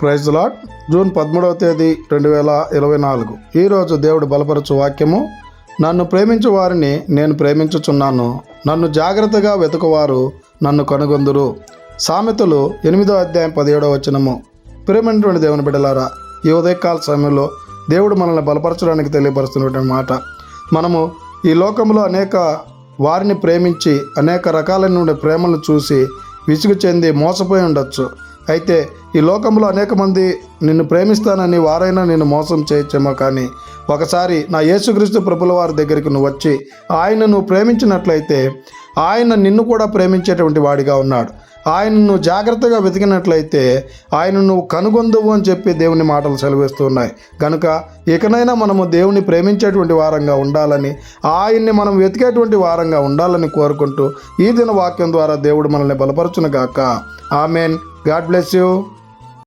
Praise lot June పదమూడవ తేదీ రెండు వేల ఇరవై నాలుగు. ఈరోజు దేవుడు బలపరచు వాక్యము. నన్ను ప్రేమించు వారిని నేను ప్రేమించుచున్నాను. నన్ను జాగ్రత్తగా వెతుకువారు నన్ను కనుగొందురు. సామెతలు ఎనిమిదో అధ్యాయం పదిహేడవ వచనము. ప్రేమైనటువంటి దేవుని బిడ్డలారా ఈ ఉదయకాల సమయంలో దేవుడు మనల్ని బలపరచడానికి తెలియపరుస్తున్నటువంటి మాట. మనము ఈ లోకంలో అనేక వారిని ప్రేమించి అనేక రకాలైన ప్రేమలను చూసి విసుగు చెంది మోసపోయి ఉండొచ్చు. అయితే ఈ లోకంలో అనేక మంది నిన్ను ప్రేమిస్తానని వారైనా నిన్ను మోసం చేయొచ్చేమో కానీ ఒకసారి నా యేసుక్రీస్తు ప్రభుల వారి దగ్గరికి నువ్వు వచ్చి ఆయన నువ్వు ప్రేమించినట్లయితే ఆయన నిన్ను కూడా ప్రేమించేటువంటి వాడిగా ఉన్నాడు. ఆయనను నువ్వు జాగ్రత్తగా వెతికినట్లయితే ఆయన నువ్వు కనుగొందువు అని చెప్పి దేవుని మాటలు సెలవిస్తున్నాయి. కనుక ఇకనైనా మనము దేవుని ప్రేమించేటువంటి వారంగా ఉండాలని ఆయన్ని మనం వెతికేటువంటి వారంగా ఉండాలని కోరుకుంటూ ఈ దిన వాక్యం ద్వారా దేవుడు మనల్ని బలపరచును గాక ఆమెన్. God bless you.